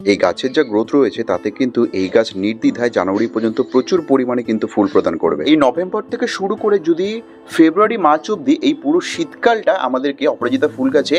এই গাছের যা গ্রোথ রয়েছে, তাতে কিন্তু এই গাছ নির্দ্বিধায় জানুয়ারি পর্যন্ত প্রচুর পরিমাণে কিন্তু ফুল প্রদান করবে। এই নভেম্বর থেকে শুরু করে যদি ফেব্রুয়ারি, মার্চ অবধি এই পুরো শীতকালটা আমাদেরকে অপরাজিতা ফুল গাছে,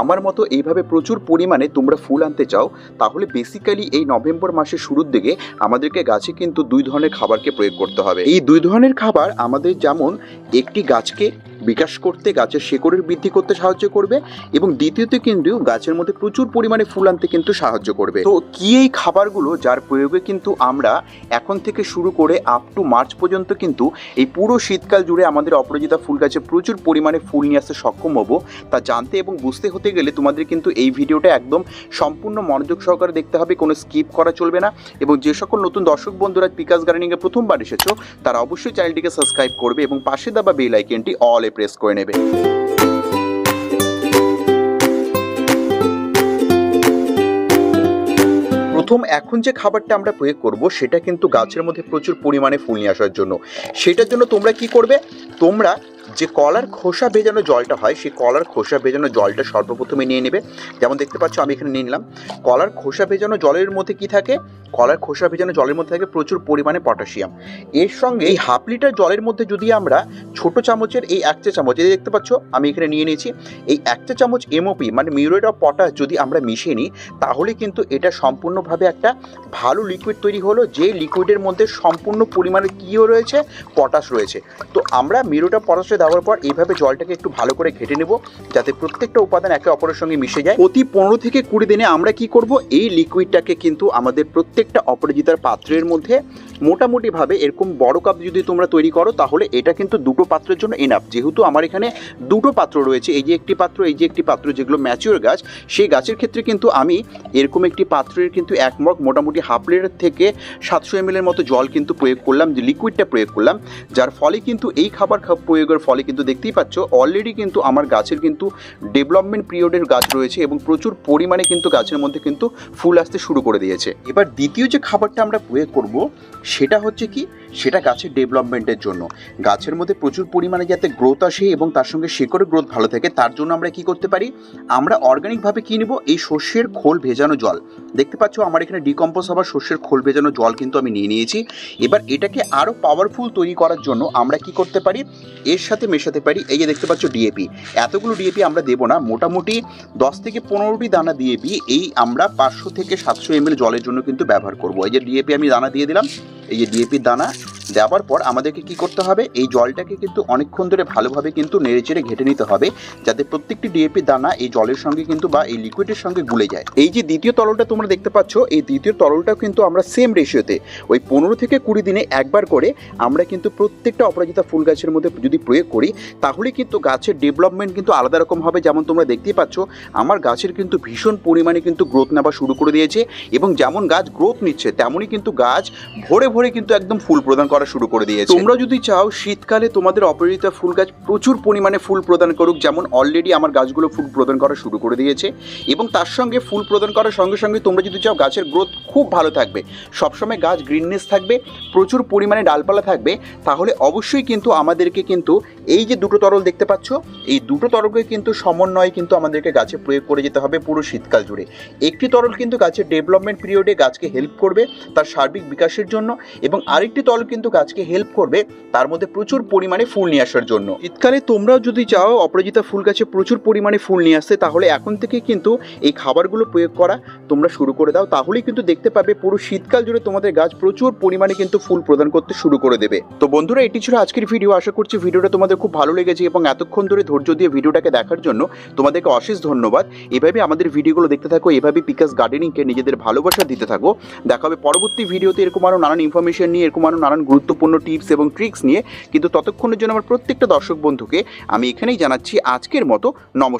আমার মতো এইভাবে প্রচুর পরিমাণে তোমরা ফুল আনতে চাও, তাহলে বেসিক্যালি এই নভেম্বর মাসের শুরুর দিকে আমাদেরকে গাছে কিন্তু দুই ধরনের খাবারকে প্রয়োগ করতে হবে। এই দুই ধরনের খাবার আমাদের যেমন একটি গাছকে বিকাশ করতে গাছের শেকড়ের বৃদ্ধি করতে সাহায্য করবে এবং দ্বিতীয়ত কিন্তু গাছের মধ্যে প্রচুর পরিমাণে ফুল আনতে কিন্তু সাহায্য করবে। তো কি এই খাবারগুলো যার প্রয়োগে কিন্তু আমরা এখন থেকে শুরু করে আপ টু মার্চ পর্যন্ত কিন্তু এই পুরো শীতকাল জুড়ে আমাদের অপরাজিতা ফুল গাছে প্রচুর পরিমাণে ফুল নিয়ে আসতে সক্ষম হব। তা জানতে এবং বুঝতে হতে গেলে তোমাদের কিন্তু এই ভিডিওটা একদম সম্পূর্ণ মনোযোগ সহকারে দেখতে হবে, কোনো স্কিপ করা চলবে না। এবং যে সকল নতুন দর্শক বন্ধুরা পিকাস গার্ডেনিংয়ে প্রথমবার এসেছ, তারা অবশ্যই চ্যানেলটিকে সাবস্ক্রাইব করবে এবং পাশে দাবা বেল আইকনটি অল প্রেস করে নেবে। প্রথম এখন যে খাবারটা আমরা প্রয়োগ করব, সেটা কিন্তু গাছের মধ্যে প্রচুর পরিমাণে ফুল নিয়ে আসার জন্য। সেটার জন্য তোমরা কি করবে? তোমরা যে কলার খোসা ভেজানো জলটা হয়, সেই কলার খোসা ভেজানো জলটা সর্বপ্রথমে নিয়ে নেবে। যেমন দেখতে পাচ্ছ, আমি এখানে নিয়ে নিলাম। কলার খোসা ভেজানো জলের মধ্যে কি থাকে? কলার খোসা ভেজানো জলের মধ্যে থাকে প্রচুর পরিমাণে পটাশিয়াম। এর সঙ্গে এই হাফ লিটার জলের মধ্যে যদি আমরা ছোট চামচের এই এক চা চামচ, এই দেখতে পাচ্ছ, আমি এখানে নিয়ে নিয়েছি। এই এক চা চামচ এমওপি মানে মিউরেট অফ পটাশ যদি আমরা মিশিয়ে নিই, তাহলে কিন্তু এটা সম্পূর্ণভাবে একটা ভালো লিকুইড তৈরি হলো, যে লিকুইডের মধ্যে সম্পূর্ণ পরিমাণে কীও রয়েছে? পটাশ রয়েছে। তো আমরা মিউরেট অফ পটাশে দেওয়ার পর এইভাবে জলটাকে একটু ভালো করে ঘেটে নেব, যাতে প্রত্যেকটা উপাদান একে অপরের সঙ্গে মিশে যায়। প্রতি পনেরো থেকে কুড়ি দিনে আমরা কি করব? এই লিকুইডটাকে কিন্তু আমাদের প্রত্যেকটা অপরাজিতার পাত্রের মধ্যে মোটামুটিভাবে এরকম বড় কাপ যদি তোমরা তৈরি করো, তাহলে এটা কিন্তু দুটো পাত্রের জন্য এনাফ যেহেতু আমার এখানে দুটো পাত্র রয়েছে, এই যে একটি পাত্র, এই যে একটি পাত্র যেগুলো ম্যাচিওর গাছ, সেই গাছের ক্ষেত্রে কিন্তু আমি এরকম একটি পাত্রের কিন্তু এক মগ মোটামুটি হাফ লিটার থেকে সাতশো এম এর মতো জল কিন্তু প্রয়োগ করলাম, যে লিকুইডটা প্রয়োগ করলাম। যার ফলে কিন্তু এই খাবার প্রয়োগের ফলে কিন্তু দেখতেই পাচ্ছ অলরেডি কিন্তু আমার গাছের কিন্তু ডেভেলপমেন্ট পিরিয়ডের গাছ রয়েছে এবং প্রচুর পরিমাণে কিন্তু গাছের মধ্যে কিন্তু ফুল আসতে শুরু করে দিয়েছে। এবার দ্বিতীয় যে খাবারটা আমরা প্রয়োগ করব সেটা হচ্ছে কি? সেটা গাছের ডেভেলপমেন্টের জন্য। গাছের মধ্যে প্রচুর পরিমাণে যাতে গ্রোথ আসে এবং তার সঙ্গে শেকড়ের গ্রোথ ভালো থাকে, তার জন্য আমরা কি করতে পারি? আমরা অর্গানিকভাবে কি নেব? এই শস্যের খোল ভেজানো জল। দেখতে পাচ্ছ আমার এখানে ডিকম্পোজ হবার শস্যের খোল ভেজানো জল কিন্তু আমি নিয়ে নিয়েছি। এবার এটাকে আরও পাওয়ারফুল তৈরি করার জন্য আমরা কি করতে পারি? এর সাথে মেশাতে পারি। এই যে দেখতে পাচ্ছ ডিএপি এতগুলো ডিএপি আমরা দেবো না। মোটামুটি দশ থেকে পনেরোটি দানা ডিএপি এই আমরা পাঁচশো থেকে সাতশো এমএল জলের জন্য কিন্তু ব্যবহার করব। এই যে ডিএপি আমি দানা দিয়ে দিলাম। এই যে ডিএপির দানা দেওয়ার পর আমাদেরকে কি করতে হবে? এই জলটাকে কিন্তু অনেকক্ষণ ধরে ভালোভাবে কিন্তু নেড়েচেড়ে ঘেটে নিতে হবে, যাতে প্রত্যেকটি ডিএপি দানা এই জলের সঙ্গে কিন্তু বা এই লিকুইডের সঙ্গে গুলে যায়। এই যে দ্বিতীয় তরলটা তোমরা দেখতে পাচ্ছ, এই দ্বিতীয় তরলটাও কিন্তু আমরা সেম রেশিওতে ওই পনেরো থেকে কুড়ি দিনে একবার করে আমরা কিন্তু প্রত্যেকটা অপরাজিতা ফুল গাছের মধ্যে যদি প্রয়োগ করি, তাহলে কিন্তু গাছের ডেভেলপমেন্ট কিন্তু আলাদা রকম হবে। যেমন তোমরা দেখতেই পাচ্ছ, আমার গাছের কিন্তু ভীষণ পরিমাণে কিন্তু গ্রোথ নেওয়া শুরু করে দিয়েছে এবং যেমন গাছ গ্রোথ নিচ্ছে, তেমনই কিন্তু গাছ ভরে ভরে কিন্তু একদম ফুল প্রদান করা শুরু করে দিয়েছে। তোমরা যদি চাও, শীতকালে তোমাদের অপরাজিতা ফুল গাছ প্রচুর পরিমাণে ফুল প্রদান করুক, যেমন অলরেডি আমার গাছগুলো ফুল প্রদান করা শুরু করে দিয়েছে, এবং তার সঙ্গে ফুল প্রদান করার সঙ্গে সঙ্গে তোমরা যদি চাও, গাছের গ্রোথ খুব ভালো থাকবে। সবসময় গাছ গ্রিননেস থাকবে, প্রচুর পরিমাণে ডালপালা থাকবে, তাহলে অবশ্যই কিন্তু আমাদেরকে কিন্তু এই যে দুটো তরল দেখতে পাচ্ছ, এই দুটো তরলকে কিন্তু সমন্বয়ে কিন্তু আমাদেরকে গাছে প্রয়োগ করে যেতে হবে পুরো শীতকাল জুড়ে। একটি তরল কিন্তু গাছের ডেভেলপমেন্ট পিরিয়ডে গাছকে হেল্প করবে তার সার্বিক বিকাশের জন্য, এবং আরেকটি তরল কিন্তু গাছকে হেল্প করবে, তার মধ্যে প্রচুর পরিমাণে ফুল নিয়ে আসার জন্য। শীতকালে তোমরাও যদি চাও অপরাজিতা ফুল গাছে প্রচুর পরিমাণে ফুল নিয়ে আসতে, তাহলে এখন থেকে কিন্তু এই খাবারগুলো প্রয়োগ করা তোমরা শুরু করে দাও। তাহলেই কিন্তু দেখতে পাবে পুরো শীতকাল জুড়ে তোমাদের গাছ প্রচুর পরিমাণে কিন্তু ফুল প্রদান করতে শুরু করে দেবে। তো বন্ধুরা, এটি ছিল আজকের ভিডিও আশা করছি ভিডিওটা তোমাদের খুব ভালো লেগেছে এবং এতক্ষণ ধরে ধৈর্য দিয়ে ভিডিওটাকে দেখার জন্য তোমাদেরকে অশেষ ধন্যবাদ। এভাবে আমাদের ভিডিওগুলো দেখতে থাকো এভাবে পিকাস গার্ডেনিংকে নিজেদের ভালোবাসা দিতে থাকো। দেখা হবে পরবর্তী ভিডিওতে এরকম আরও নানান ইনফরমেশন নিয়ে, এরকম আরও নানান গুরুত্বপূর্ণ টিপস এবং ট্রিক্স নিয়ে, কিন্তু ততক্ষণের জন্য আমার প্রত্যেকটা দর্শক বন্ধুকে আমি এখানেই জানাচ্ছি আজকের মতো নমস্কার।